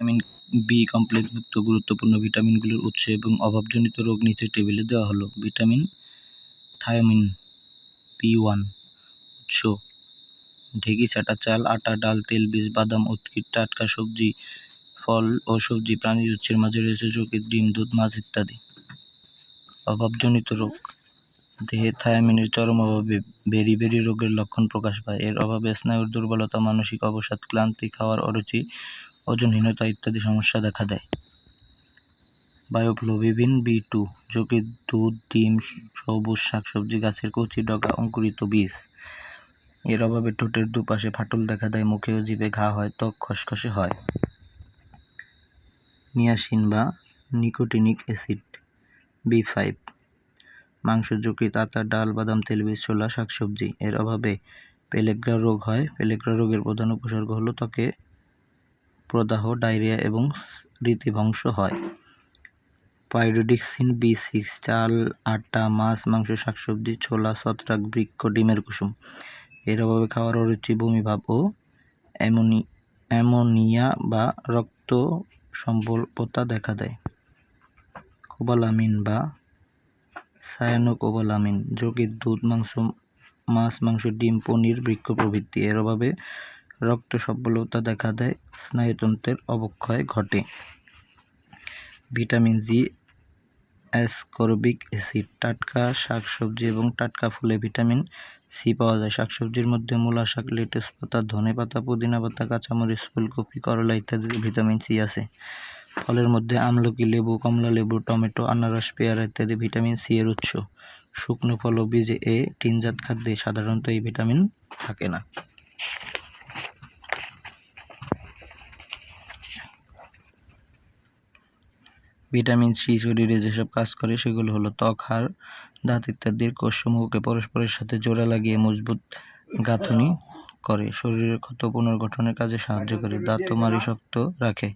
Vitamin B complex কমপ্লেক্সযুক্ত গুরুত্বপূর্ণ ভিটামিনগুলোর উৎস এবং অভাবজনিত রোগ নিচের টেবিলে দেওয়া হলো। ভিটামিন থায়ামিন বি ওয়ান উৎস। ঢেঁকি ছাটা চাল, আটা, ডাল, তেল, বীজ, বাদাম উদ্ভিদ টাটকা সবজি, ফল ও সবজি প্রাণীর উৎসের মাঝে রয়েছে যকৃৎ ডিম, দুধ, মাছ ইত্যাদি। অভাবজনিত রোগ। দেহে থায়ামিনের চরম অভাবে বেরি বেরি রোগের লক্ষণ প্রকাশ পায়। এর অভাবে স্নায়ুর দুর্বলতা, মানসিক অবসাদ, ক্লান্তি, খাওয়ার অরুচি ওজনহীনতা ইত্যাদি সমস্যা দেখা দেয়। বায়োফ্লোভিন বি টু, যোগে দুধ, ডিম, সবুজ শাকসবজি, গাছের কচি ডগা, অঙ্কুরিত বীজ। এর অভাবে ঠোঁটের দুপাশে ফাটল দেখা দেয় মুখে ও ঘা হয়, ত্বক খসখসে হয়। নিয়াসিন বা নিকোটিনিক অ্যাসিড, বি ফাইভ। মাংস, যকৃৎ, আতা, ডাল, বাদাম তেলবীজ ছোলা, শাকসবজি। এর অভাবে পেলেগ্রা রোগ হয়। পেলেগ্রা রোগের প্রধান উপসর্গ হলো ত্বকে প্রদাহ, ডায়রিয়া এবং রীতিভংস হয়। পাইরোডিক্সিন, বি সিক্স, চাল, আটা, মাছ, মাংস, শাকসবজি, ছোলা, ছত্রাক, বৃক্ষ, ডিমের কুসুম। এর অভাবে খাওয়ার অরুচি, বমিভাব ও অ্যামোনি, অ্যামোনিয়া বা রক্ত সম্বলতা দেখা দেয়। কোবালামিন বা সায়ানোকোবালামিন যকৃৎ দুধ, মাংস, মাছ, মাংস, ডিম, পনির, বৃক্ষ প্রভৃতি। এর অভাবে রক্ত সবলতা দেখা দেয়, স্নায়ুতন্ত্রের অবক্ষয় ঘটে। ভিটামিন জি, অ্যাসকর্বিক অ্যাসিড, টাটকা শাকসবজি এবং টাটকা ফুলে ভিটামিন সি পাওয়া যায়। শাকসবজির মধ্যে মূলা, শাক, লেটুস পাতা, ধনে পাতা, পুদিনা পাতা, কাঁচামরিচ, ফুলকপি, করলা ইত্যাদিতে ভিটামিন সি আছে। ফলের মধ্যে আমলকি, লেবু, কমলা লেবু, টমেটো, আনারস, পেয়ারা ইত্যাদি ভিটামিন সি এর উৎস। শুকনো ফল ও বীজে এ টিনজাত খাদ্যে সাধারণত এই ভিটামিন থাকে না। ভিটামিন সি, শরীরে যেসব কাজ করে সেগুলো হলো ত্বক, হাড়, দাঁত ইত্যাদির কোষসমূহকে পরস্পরের সাথে জোড়া লাগিয়ে মজবুত গাঁথনি করে। শরীরের ক্ষত পুনর্গঠনের কাজে সাহায্য করে। দাঁত ও মাড়ি শক্ত রাখে।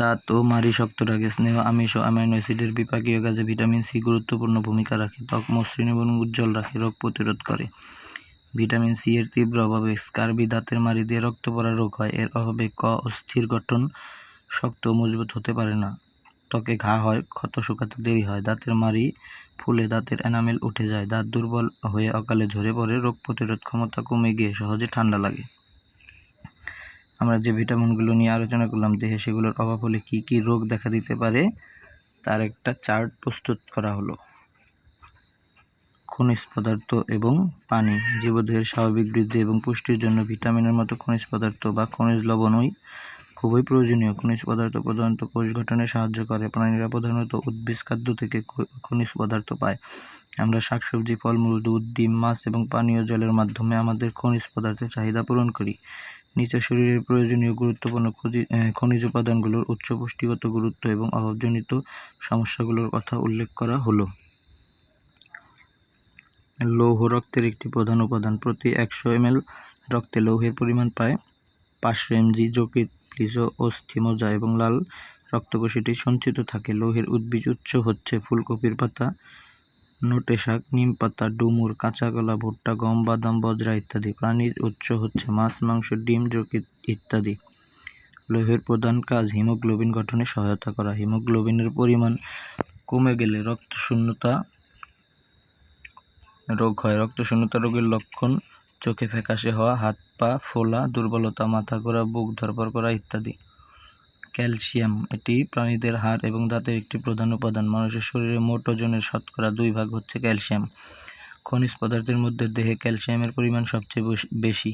দাঁত ও মাড়ি শক্ত রাখে। স্নেহ, আমিষ ও অ্যামাইনো অ্যাসিডের বিপাকীয় কাজে ভিটামিন সি গুরুত্বপূর্ণ ভূমিকা রাখে। ত্বক মসৃণ এবং উজ্জ্বল রাখে, রোগ প্রতিরোধ করে। ভিটামিন সি এর তীব্র অভাবে স্কার্বি দাঁতের মাড়ি দিয়ে রক্ত পড়া রোগ হয়। এর অভাবে ক অস্থির গঠন শক্ত ও মজবুত হতে পারে না। ত্বকে ঘা হয়, ক্ষত শুকাতে দেরি হয়, দাঁতের মাড়ি ফুলে দাঁতের এনামেল উঠে যায়, দাঁত দুর্বল হয়ে অকালে ঝরে পড়ে, রোগ প্রতিরোধ ক্ষমতা কমে গিয়ে সহজে ঠান্ডা লাগে। আমরা যে ভিটামিনগুলো নিয়ে আলোচনা করলাম, দেহে সেগুলোর অভাব হলে কী কী রোগ দেখা দিতে পারে, তার একটা চার্ট প্রস্তুত করা হলো। খনিজ পদার্থ এবং পানি, জীবদেহের স্বাভাবিক বৃদ্ধি এবং পুষ্টির জন্য ভিটামিনের মতো খনিজ পদার্থ বা খনিজ লবণই খুবই প্রয়োজনীয়। খনিজ পদার্থ প্রধানত কোষ গঠনে সাহায্য করে প্রাণীরা প্রধানত উদ্ভিজ খাদ্য থেকে খনিজ পদার্থ পায়। আমরা শাকসবজি, ফলমূল, দুধ, ডিম, মাছ এবং পানীয় জলের মাধ্যমে আমাদের খনিজ পদার্থের চাহিদা পূরণ করি। নিচে শরীরের প্রয়োজনীয় গুরুত্বপূর্ণ খনিজ উপাদানগুলোর উচ্চ পুষ্টিগত গুরুত্ব এবং অভাবজনিত সমস্যাগুলোর কথা উল্লেখ করা হলো। লৌহ রক্তের একটি প্রধান উপাদান, প্রতি একশো এম রক্তে লৌহের পরিমাণ প্রায় পাঁচশো এমজি, যকৃৎ প্লিজ অস্থি মজা এবং লাল রক্তকোষীটি সঞ্চিত থাকে। লোহের উদ্ভিজ উৎস হচ্ছে ফুলকপির পাতা, নোটে শাক, নিম পাতা, ডুমুর, কাঁচা কলা, ভুট্টা, গম, বাদাম, বজরা ইত্যাদি। প্রাণীর উৎস হচ্ছে মাছ, মাংস, ডিম, যকৃৎ ইত্যাদি। লোহের প্রধান কাজ হিমোগ্লোবিন গঠনে সহায়তা করা। হিমোগ্লোবিনের পরিমাণ কমে গেলে রক্তশূন্যতা রোগ হয়। রক্তশূন্যতা রোগের লক্ষণ চোখে ফ্যাকাশে হওয়া, হাত পা ফোলা, দুর্বলতা, মাথা ঘোরা, বুক ধরপড় করা ইত্যাদি। ক্যালসিয়াম এটি প্রাণীদের হাড় এবং দাঁতের একটি প্রধান উপাদান। মানুষের শরীরে মোট ওজনের শতকরা দুই ভাগ হচ্ছে ক্যালসিয়াম। খনিজ পদার্থের মধ্যে দেহে ক্যালসিয়ামের পরিমাণ সবচেয়ে বেশি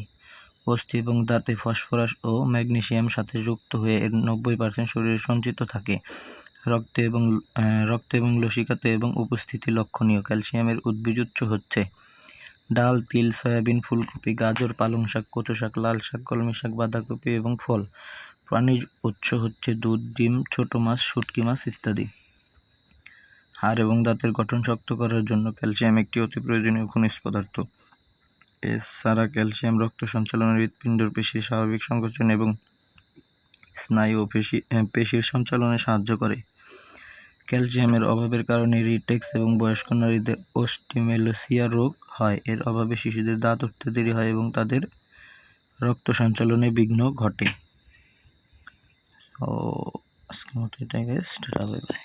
অস্থি এবং দাঁতে ফসফরাস ও ম্যাগনেসিয়াম সাথে যুক্ত হয়ে এর নব্বই পার্সেন্ট শরীরে সঞ্চিত থাকে। রক্তে এবং রক্তে এবং লসিকাতে এবং উপস্থিতি লক্ষণীয়। ক্যালসিয়ামের উদ্ভিজ উৎস হচ্ছে ডাল, তিল, সয়াবিন, ফুলকপি, গাজর, পালং শাক, কচু শাক, লাল শাক, কলমি শাক, বাঁধাকপি এবং ফল। প্রাণীর উৎস হচ্ছে দুধ, ডিম, ছোট মাছ, শুটকি মাছ ইত্যাদি। হাড় এবং দাঁতের গঠন শক্ত করার জন্য ক্যালসিয়াম একটি অতি প্রয়োজনীয় খনিজ পদার্থ। এছাড়া ক্যালসিয়াম রক্ত সঞ্চালনের হৃৎপিণ্ডর পেশির স্বাভাবিক সংকোচন এবং স্নায়ু ও পেশি পেশির সঞ্চালনে সাহায্য করে। ক্যালসিয়ামের অভাবের কারণে রিটেক্স এবং বয়স্ক নারীদের অস্টিমেলোসিয়া রোগ হয়। এর অভাবে শিশুদের দাঁত উঠতে দেরি হয় এবং তাদের রক্ত সঞ্চালনে বিঘ্ন ঘটে। ও আজকের মতো এটাই বাই